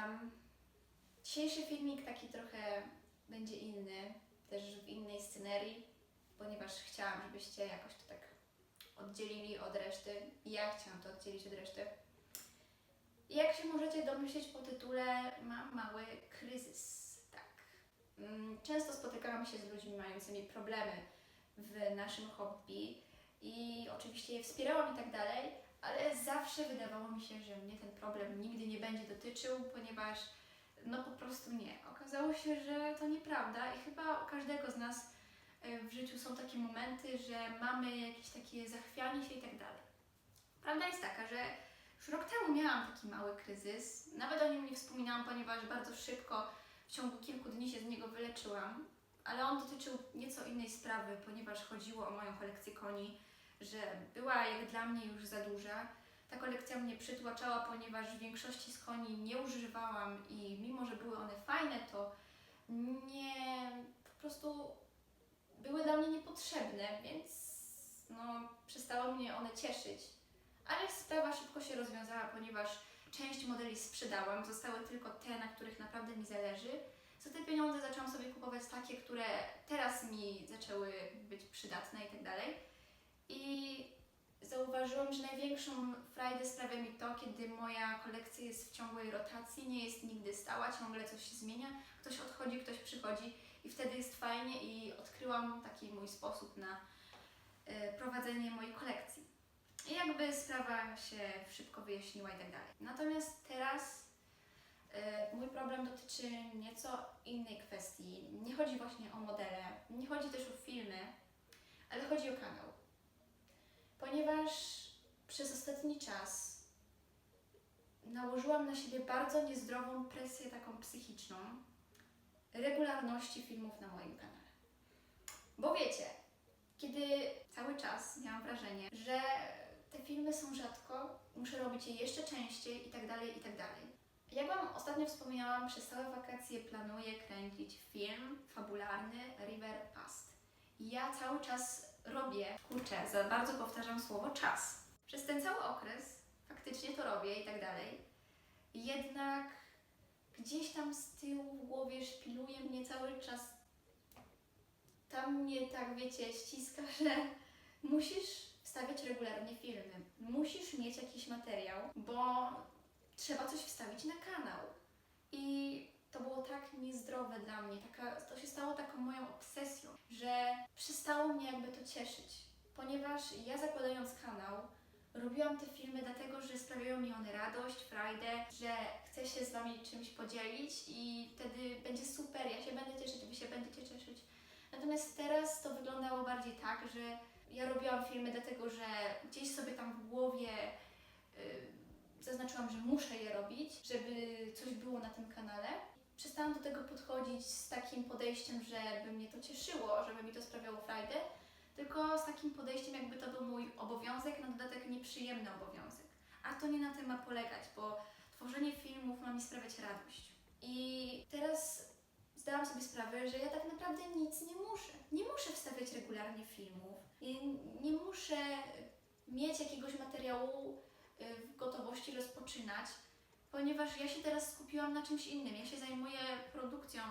witam. Dzisiejszy filmik taki trochę będzie inny, też w innej scenerii, ponieważ chciałam, żebyście jakoś to tak oddzielili od reszty. Ja chciałam to oddzielić od reszty. Jak się możecie domyśleć po tytule, mam mały kryzys. Tak. Mm, Często spotykałam się z ludźmi mającymi problemy w naszym hobby i oczywiście je wspierałam i tak dalej, ale zawsze wydawało mi się, że mnie ten problem nigdy nie będzie dotyczył, ponieważ no po prostu nie. Okazało się, że to nieprawda i chyba u każdego z nas e, w życiu są takie momenty, że mamy jakieś takie zachwianie się i tak dalej. Prawda jest taka, że już rok temu miałam taki mały kryzys. Nawet o nim nie wspominałam, ponieważ bardzo szybko, w ciągu kilku dni się z niego wyleczyłam. Ale on dotyczył nieco innej sprawy, ponieważ chodziło o moją kolekcję koni, że była jak dla mnie już za duża. Ta kolekcja mnie przytłaczała, ponieważ w większości z koni nie używałam i mimo, że były one fajne, to nie, po prostu były dla mnie niepotrzebne, więc no, przestały mnie one cieszyć. Ale sprawa szybko się rozwiązała, ponieważ część modeli sprzedałam, zostały tylko te, na których naprawdę mi zależy. Za te pieniądze zaczęłam sobie kupować takie, które teraz mi zaczęły być przydatne i tak dalej. I zauważyłam, że największą frajdę sprawia mi to, kiedy moja kolekcja jest w ciągłej rotacji, nie jest nigdy stała, ciągle coś się zmienia, ktoś odchodzi, ktoś przychodzi i wtedy jest fajnie i odkryłam taki mój sposób na e, prowadzenie mojej kolekcji. I jakby sprawa się szybko wyjaśniła i tak dalej. Natomiast teraz e, mój problem dotyczy nieco innej kwestii. Nie chodzi właśnie o modele, nie chodzi też o filmy, ale chodzi o kanał. Ponieważ przez ostatni czas nałożyłam na siebie bardzo niezdrową presję taką psychiczną regularności filmów na moim kanale. Bo wiecie, kiedy cały czas miałam wrażenie, że te filmy są rzadko, muszę robić je jeszcze częściej i tak dalej, i tak dalej. Jak Wam ostatnio wspominałam, przez całe wakacje planuję kręcić film fabularny River Past. Ja cały czas robię, kurczę, za bardzo powtarzam słowo czas. Przez ten cały okres faktycznie to robię i tak dalej. Jednak gdzieś tam z tyłu w głowie szpiluje mnie cały czas tam mnie tak, wiecie, ściska, że musisz wstawiać regularnie filmy. Musisz mieć jakiś materiał, bo trzeba coś wstawić na kanał. I to było tak niezdrowe dla mnie, taka, to się stało taką moją obsesją, że przestało mnie jakby to cieszyć. Ponieważ ja zakładając kanał, robiłam te filmy dlatego, że sprawiają mi one radość, frajdę, że chcę się z Wami czymś podzielić i wtedy będzie super, ja się będę cieszyć, Wy się będziecie cieszyć. Natomiast teraz to wyglądało bardziej tak, że ja robiłam filmy dlatego, że gdzieś sobie tam w głowie y, zaznaczyłam, że muszę je robić, żeby coś było na tym kanale. Przestałam do tego podchodzić z takim podejściem, żeby mnie to cieszyło, żeby mi to sprawiało frajdę, tylko z takim podejściem, jakby to był mój obowiązek, na dodatek nieprzyjemny obowiązek. A to nie na tym ma polegać, bo tworzenie filmów ma mi sprawiać radość. I teraz zdałam sobie sprawę, że ja tak naprawdę nic nie muszę. Nie muszę wstawiać regularnie filmów. Nie muszę mieć jakiegoś materiału y, w gotowości rozpoczynać, ponieważ ja się teraz skupiłam na czymś innym. Ja się zajmuję produkcją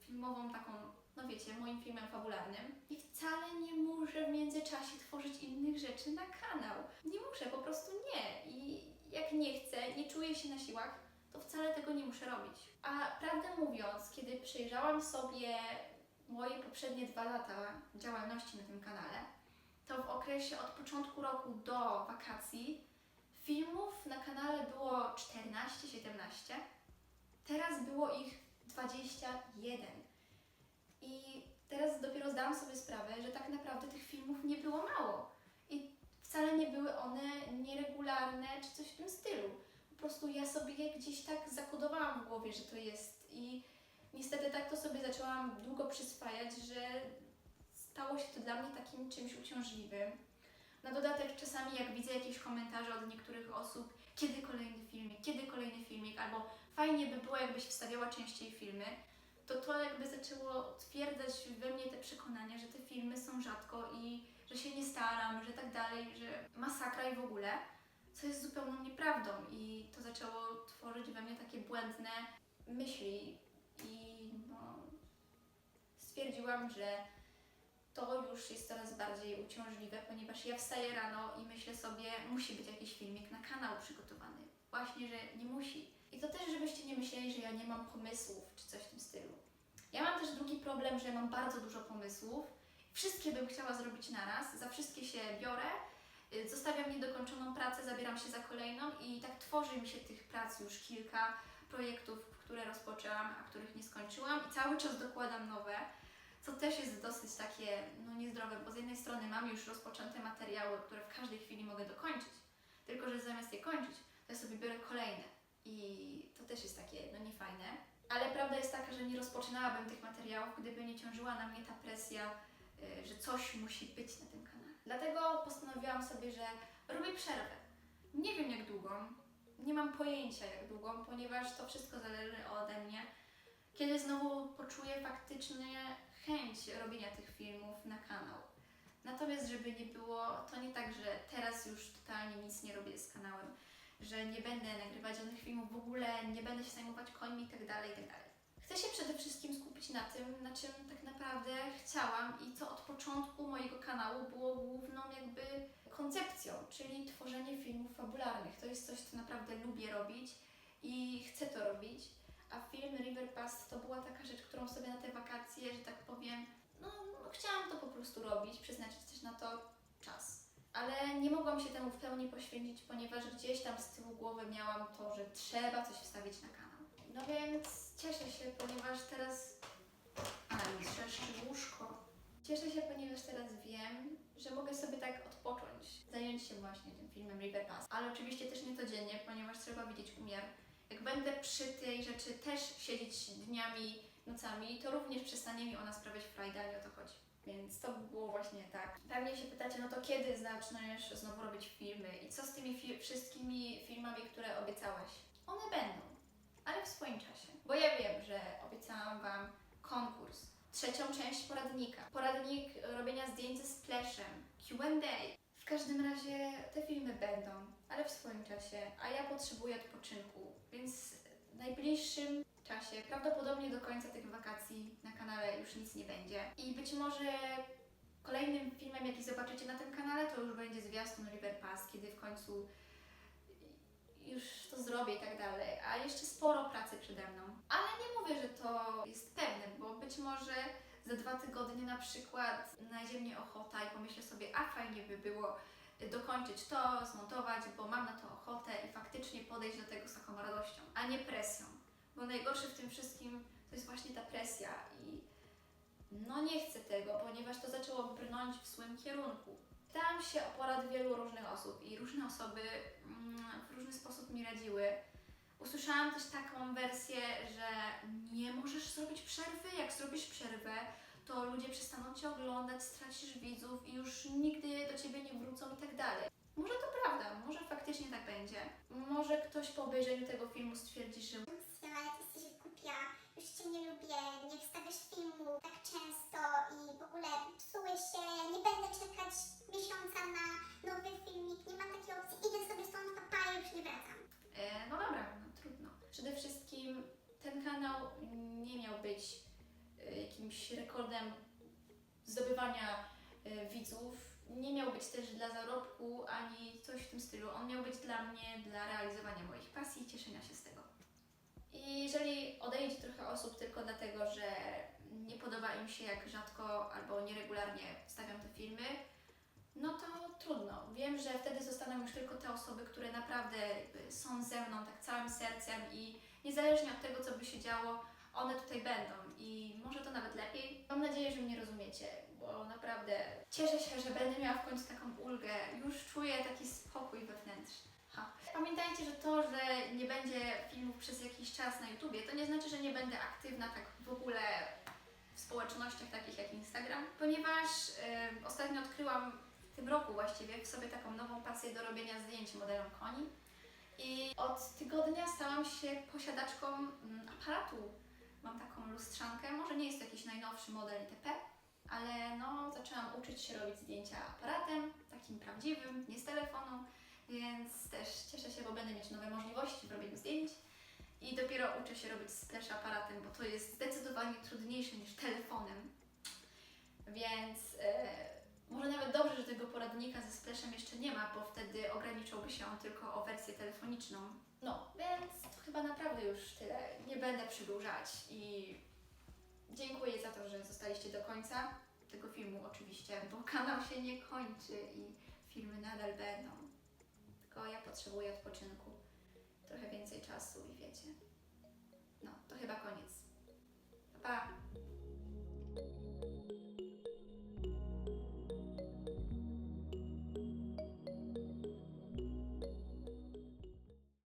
filmową, taką, no wiecie, moim filmem fabularnym. I wcale nie muszę w międzyczasie tworzyć innych rzeczy na kanał. Nie muszę, po prostu nie. I jak nie chcę, nie czuję się na siłach, to wcale tego nie muszę robić. A prawdę mówiąc, kiedy przejrzałam sobie moje poprzednie dwa lata działalności na tym kanale, to w okresie od początku roku do wakacji filmów na kanale było 14-17, teraz było ich 21. I teraz dopiero zdałam sobie sprawę, że tak naprawdę tych filmów nie było mało. I wcale nie były one nieregularne czy coś w tym stylu. Po prostu ja sobie gdzieś tak zakodowałam w głowie, że to jest i niestety tak to sobie zaczęłam długo przyswajać, że stało się to dla mnie takim czymś uciążliwym. Na dodatek czasami jak widzę jakieś komentarze od niektórych osób, kiedy kolejny filmik, kiedy kolejny filmik, albo fajnie by było jakbyś wstawiała częściej filmy, to to jakby zaczęło utwierdzać we mnie te przekonania, że te filmy są rzadko i że się nie staram, że tak dalej, że masakra i w ogóle. co jest zupełną nieprawdą i to zaczęło tworzyć we mnie takie błędne myśli i no, stwierdziłam, że to już jest coraz bardziej uciążliwe, ponieważ ja wstaję rano i myślę sobie, musi być jakiś filmik na kanał przygotowany. Właśnie, że nie musi. I to też, żebyście nie myśleli, że ja nie mam pomysłów czy coś w tym stylu. Ja mam też drugi problem, że mam bardzo dużo pomysłów. Wszystkie bym chciała zrobić naraz, za wszystkie się biorę, y, zostawiam niedokończoną pracę, zabieram się za kolejną i tak tworzy mi się tych prac już kilka projektów, które rozpoczęłam, a których nie skończyłam i cały czas dokładam nowe, co też jest dosyć takie no, niezdrowe, bo z jednej strony mam już rozpoczęte materiały, które w każdej chwili mogę dokończyć, tylko że zamiast je kończyć, to ja sobie biorę kolejne i to też jest takie no niefajne. Ale prawda jest taka, że nie rozpoczynałabym tych materiałów, gdyby nie ciążyła na mnie ta presja, y, że coś musi być na tym kanale. Dlatego postanowiłam sobie, że robię przerwę. Nie wiem jak długą, nie mam pojęcia jak długą, ponieważ to wszystko zależy ode mnie. Kiedy znowu poczuję faktycznie chęć robienia tych filmów na kanał. Natomiast, żeby nie było, to nie tak, że teraz już totalnie nic nie robię z kanałem, że nie będę nagrywać żadnych filmów w ogóle, nie będę się zajmować końmi itd., itd. Chcę się przede wszystkim skupić na tym, na czym tak naprawdę chciałam i co od początku mojego kanału było główną jakby koncepcją, czyli tworzenie filmów fabularnych. To jest coś, co naprawdę lubię robić i chcę to robić. A film River Pass to była taka rzecz, którą sobie na te wakacje, że tak powiem, no, no chciałam to po prostu robić, przeznaczyć też na to czas. Ale nie mogłam się temu w pełni poświęcić, ponieważ gdzieś tam z tyłu głowy miałam to, że trzeba coś wstawić na kanał. No więc cieszę się, ponieważ teraz... A, mi trzeszczy łóżko. Cieszę się, ponieważ teraz wiem, że mogę sobie tak odpocząć, zająć się właśnie tym filmem River Pass. Ale oczywiście też nie codziennie, ponieważ trzeba widzieć umiar. Jak będę przy tej rzeczy też siedzieć dniami, nocami, to również przestanie mi ona sprawiać frajdę, nie o to chodzi. Więc to było właśnie tak. Pewnie się pytacie, no to kiedy zaczniesz znowu robić filmy i co z tymi fi- wszystkimi filmami, które obiecałaś? One będą, ale w swoim czasie. Bo ja wiem, że obiecałam Wam konkurs, trzecią część poradnika, poradnik robienia zdjęć ze splashem, Q&A. W każdym razie te filmy będą, ale w swoim czasie, a ja potrzebuję odpoczynku, więc w najbliższym czasie, prawdopodobnie do końca tych wakacji na kanale już nic nie będzie. I być może kolejnym filmem, jaki zobaczycie na tym kanale, to już będzie zwiastun River Pass, kiedy w końcu już to zrobię i tak dalej. A jeszcze sporo pracy przede mną. Ale nie mówię, że to jest pewne, bo być może za dwa tygodnie na przykład znajdzie mnie ochota i pomyślę sobie, a fajnie by było dokończyć to, zmontować, bo mam na to ochotę i faktycznie podejść do tego z taką radością, a nie presją. Bo najgorsze w tym wszystkim to jest właśnie ta presja i no nie chcę tego, ponieważ to zaczęło brnąć w złym kierunku. Pytałam się o porad wielu różnych osób i różne osoby mm, w różny sposób mi radziły. Usłyszałam też taką wersję, że nie możesz zrobić przerwy. Jak zrobisz przerwę, to ludzie przestaną Cię oglądać, stracisz widzów i już nigdy do Ciebie nie wrócą i tak dalej. Może to prawda, może faktycznie tak będzie. Może ktoś po obejrzeniu tego filmu stwierdzi, że ale ty jesteś głupia, już cię nie lubię, nie wstawiasz filmu tak często i w ogóle psułeś się, nie będę czekać miesiąca na nowy filmik, nie ma takiej opcji, idę sobie stąd papa już nie wracam. E, no dobra, no trudno. Przede wszystkim ten kanał nie miał być e, jakimś rekordem zdobywania e, widzów, nie miał być też dla zarobku ani coś w tym stylu. On miał być dla mnie, dla realizowania moich pasji i cieszenia się z tego. I jeżeli odejdzie trochę osób tylko dlatego, że nie podoba im się, jak rzadko albo nieregularnie stawiam te filmy, no to trudno. Wiem, że wtedy zostaną już tylko te osoby, które naprawdę są ze mną tak całym sercem i niezależnie od tego, co by się działo, one tutaj będą i może to nawet lepiej. Mam nadzieję, że mnie rozumiecie, bo naprawdę cieszę się, że będę miała w końcu taką ulgę. Już czuję taki spokój wewnętrzny. Ha. Pamiętajcie, że to, że nie będzie filmów przez jakiś czas na YouTubie, to nie znaczy, że nie będę aktywna tak w ogóle w społecznościach takich jak Instagram, ponieważ y, ostatnio odkryłam w tym roku właściwie w sobie taką nową pasję do robienia zdjęć modelom koni. I od tygodnia stałam się posiadaczką mm, aparatu. Mam taką lustrzankę, może nie jest to jakiś najnowszy model itp., ale no zaczęłam uczyć się robić zdjęcia aparatem, takim prawdziwym, nie z telefonu, więc też cieszę się, bo będę mieć nowe możliwości w robieniu zdjęć. I dopiero uczę się robić splash aparatem, bo to jest zdecydowanie trudniejsze niż telefonem. Więc e, może nawet dobrze, że tego poradnika ze splashem jeszcze nie ma, bo wtedy ograniczałby się on tylko o wersję telefoniczną. No, więc to chyba naprawdę już tyle. Nie będę przedłużać i dziękuję za to, że zostaliście do końca tego filmu oczywiście, bo kanał się nie kończy i filmy nadal będą. Tylko ja potrzebuję odpoczynku, trochę więcej czasu i wiecie. No, to chyba koniec.